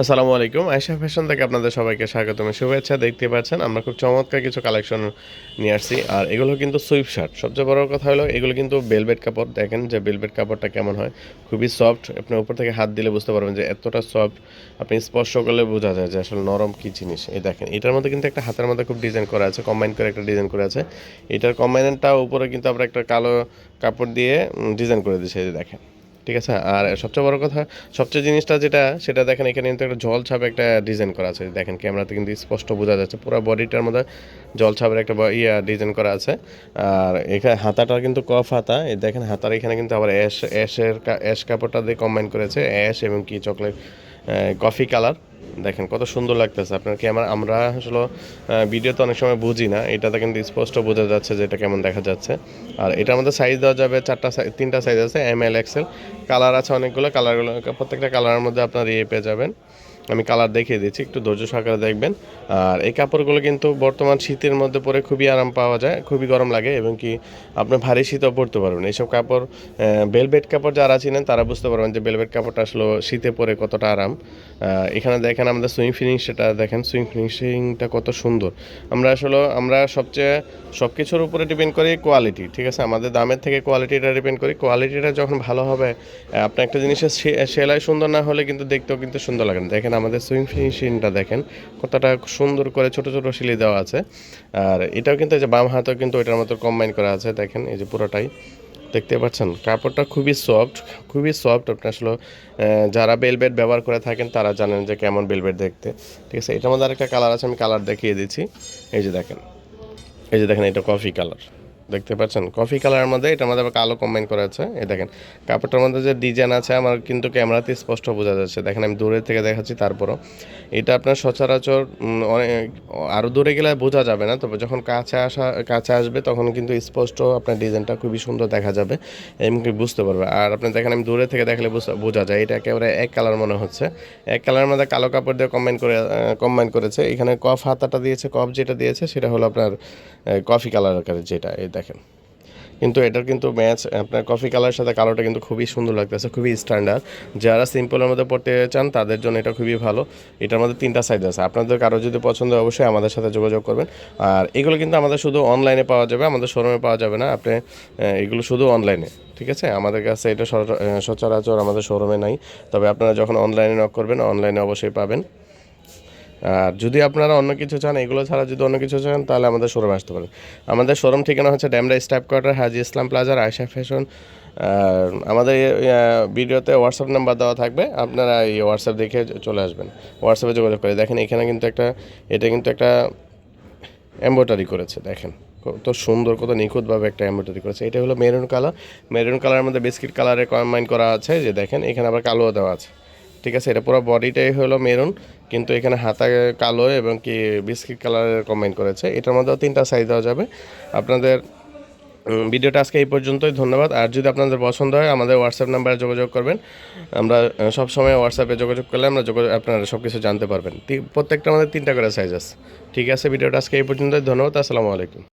আসসালামু আলাইকুম। আয়সা ফ্যাশন থেকে আপনাদের সবাইকে স্বাগতম। শুভেচ্ছা দেখতে পাচ্ছেন, আমরা খুব চমৎকার কিছু কালেকশন নিয়ে আসছি। আর এগুলো কিন্তু সুইপ শার্ট। সবচেয়ে বড় কথা হলো, এগুলো কিন্তু বেলভেট কাপড়। দেখেন যে বেলভেট কাপড়টা কেমন হয়। খুবই সফট আপনি উপর থেকে হাত দিলে বুঝতে পারবেন যে এতটা সফট আপনি স্পর্শ করলে বোঝা যায় যে আসলে নরম কী জিনিস। এই দেখেন, এটার মধ্যে কিন্তু একটা হাতের মধ্যে খুব ডিজাইন করা আছে কম্বাইন করে একটা ডিজাইন করা আছে। এটার কম্বাইনটা উপরে কিন্তু আমরা একটা কালো কাপড় দিয়ে ডিজাইন করে দিয়েছি দেখেন। ঠিক আছে? আর সবচেয়ে বড় কথা, সবচেয়ে জিনিসটা যেটা, সেটা দেখেন, এখানে কিন্তু একটা জল ছাপ একটা ডিজাইন করা আছে। দেখেন ক্যামেরাতে কিন্তু স্পষ্ট বোঝা যাচ্ছে, পুরো বডিটার মধ্যে জল ছাপের একটা ইয়া ডিজাইন করা আছে। আর এখানে হাতাটা কিন্তু কফ হাতা, এই দেখেন, হাতার এখানে কিন্তু আবার অ্যাশ অ্যাশের অ্যাশ কাপড়টা দিয়ে কম্বাইন করেছে অ্যাশ এবং কি চকলেট কফি কালার দেখেন কত সুন্দর লাগতেছে। আপনার ক্যামেরা আমরা আসলে ভিডিও তো অনেক সময় বুঝি না। এটাতে কিন্তু স্পষ্ট বোঝা যাচ্ছে যে এটা কেমন দেখা যাচ্ছে। আর এটার মধ্যে সাইজ দেওয়া যাবে চারটা তিনটা সাইজ আছে এম এল এক্সেল কালার আছে অনেকগুলো কালারগুলো প্রত্যেকটা কালারের মধ্যে আপনার ইয়ে পেয়ে যাবেন। আমি কালার দেখিয়ে দিচ্ছি, একটু ধৈর্য সহকারে দেখবেন। আর এই কাপড়গুলো কিন্তু বর্তমান শীতের মধ্যে পরে খুবই আরাম পাওয়া যায়, খুবই গরম লাগে এবং কি আপনি ভারী শীতও পরতে পারবেন। এইসব কাপড় বেলভেট কাপড় যারা চিনেন, তারা বুঝতে পারবেন যে বেলভেট কাপড়টা আসলে শীতে পরে কতটা আরাম। এখানে দেখেন আমাদের সুইং ফিনিশটা দেখেন সুইং ফিনিশিংটা কত সুন্দর। আমরা আসলে, আমরা সবচেয়ে সব কিছুর উপরে ডিপেন্ড করি কোয়ালিটি ঠিক আছে? আমাদের দামের থেকে কোয়ালিটিটা ডিপেন্ড করি। কোয়ালিটিটা যখন ভালো হবে আপনার একটা জিনিসের সেলাই সুন্দর না হলে কিন্তু দেখতেও কিন্তু সুন্দর লাগে না। দেখেন আমাদের সুইং ফিনিশিংটা দেখেন, কতটা সুন্দর করে ছোট ছোট সিলি দেওয়া আছে। আর এটাও কিন্তু এই যে বাম হাতেও কিন্তু ওইটার মতো কম্বাইন করা আছে, দেখেন এই যে পুরোটাই। দেখতে পাচ্ছেন? কাপড়টা খুবই সফট খুবই সফট আপনি আসলে যারা বেলবেট ব্যবহার করে থাকেন তারা জানেন যে কেমন বেলবেট দেখতে। ঠিক আছে? এটার মধ্যে আরেকটা কালার আছে, আমি কালার দেখিয়ে দিচ্ছি। এই যে দেখেন। এই যে দেখেন, এটা কফি কালার দেখতে পাচ্ছেন? কফি কালারের মধ্যে এটার মধ্যে আবার কালো কম্বাইন করা আছে। এই দেখেন, কাপড়টার মধ্যে যে ডিজাইন আছে, আমার কিন্তু ক্যামেরাতে স্পষ্ট বোঝা যাচ্ছে। দেখেন, আমি দূরে থেকে দেখাচ্ছি তারপরও। এটা আপনার সচরাচর অনেক আরও দূরে গেলে বোঝা যাবে না। তবে যখন কাছে আসা, কাছে আসবে, তখন কিন্তু স্পষ্ট আপনার ডিজাইনটা খুবই সুন্দর দেখা যাবে। এমনকি বুঝতে পারবে। আর আপনি দেখেন, আমি দূরে থেকে দেখলে বোঝা যায়। এটা একেবারে এক কালার মনে হচ্ছে। এক কালারের মধ্যে কালো কাপড় দিয়ে কম্বাইন করে কম্বাইন করেছে। এখানে কফ হাতাটা দিয়েছে, কফ যেটা দিয়েছে, সেটা হলো আপনার কফি কালার আকারের যেটা। দেখেন। কিন্তু এটার কিন্তু ম্যাচ, আপনার কফি কালারের সাথে কালোটা কিন্তু খুবই সুন্দর লাগতেছে, খুবই স্ট্যান্ডার্ড যারা সিম্পলের মধ্যে পড়তে চান, তাদের জন্য এটা খুবই ভালো। এটার মধ্যে তিনটা সাইজ আছে। আপনাদের কারও যদি পছন্দ হয়, অবশ্যই আমাদের সাথে যোগাযোগ করবেন। আর এগুলো কিন্তু আমাদের শুধু অনলাইনে পাওয়া যাবে, আমাদের শোরুমে পাওয়া যাবে না। আপনি এগুলো শুধু অনলাইনে ঠিক আছে? আমাদের কাছে এটা সচরাচর আমাদের শোরুমে নাই। তবে আপনারা যখন অনলাইনে নক করবেন অনলাইনে অবশ্যই পাবেন। আর যদি আপনারা অন্য কিছু চান, এগুলো ছাড়া যদি অন্য কিছু চান, তাহলে আমাদের শোরুমে আসতে পারেন। আমাদের শোরুম ঠিকানা হচ্ছে ড্যামরা স্টাফ কোয়ার্টার হাজি ইসলাম প্লাজার আয়সা ফ্যাশন আমাদের ভিডিওতে হোয়াটসঅ্যাপ নাম্বার দেওয়া থাকবে, আপনারা এই হোয়াটসঅ্যাপ দেখে চলে আসবেন। হোয়াটসঅ্যাপে যোগাযোগ করে দেখেন, এখানে কিন্তু একটা, এটা কিন্তু একটা এম্ব্রয়ডারি করেছে, দেখেন। কত সুন্দর, কত নিখুঁতভাবে একটা এম্ব্রয়ডারি করেছে। এটা হলো মেরুন কালার মেরুন কালারের মধ্যে বিস্কিট কালারে কম্বাইন করা আছে, যে দেখেন, এখানে আবার কালোও দেওয়া আছে। ঠিক আছে এটা পুরো বডিটাই হলো মেরুন কিন্তু এখানে হাতা কালো এবং কি বিস্কিট কালারের কম্বাইন করেছে। এটার মধ্যেও তিনটা সাইজ দেওয়া যাবে। আপনাদের ভিডিওটা আজকে এই পর্যন্তই ধন্যবাদ। আর যদি আপনাদের পছন্দ হয় আমাদের হোয়াটসঅ্যাপ নাম্বারে যোগাযোগ করবেন। আমরা আহ, সবসময় হোয়াটসঅ্যাপে যোগাযোগ করলে আমরা যোগাযোগ আপনারা সব কিছু জানতে পারবেন। প্রত্যেকটা আমাদের তিনটা করে সাইজ আছে। ঠিক আছে ভিডিওটা আজকে এই পর্যন্তই ধন্যবাদ আসসালামু আলাইকুম।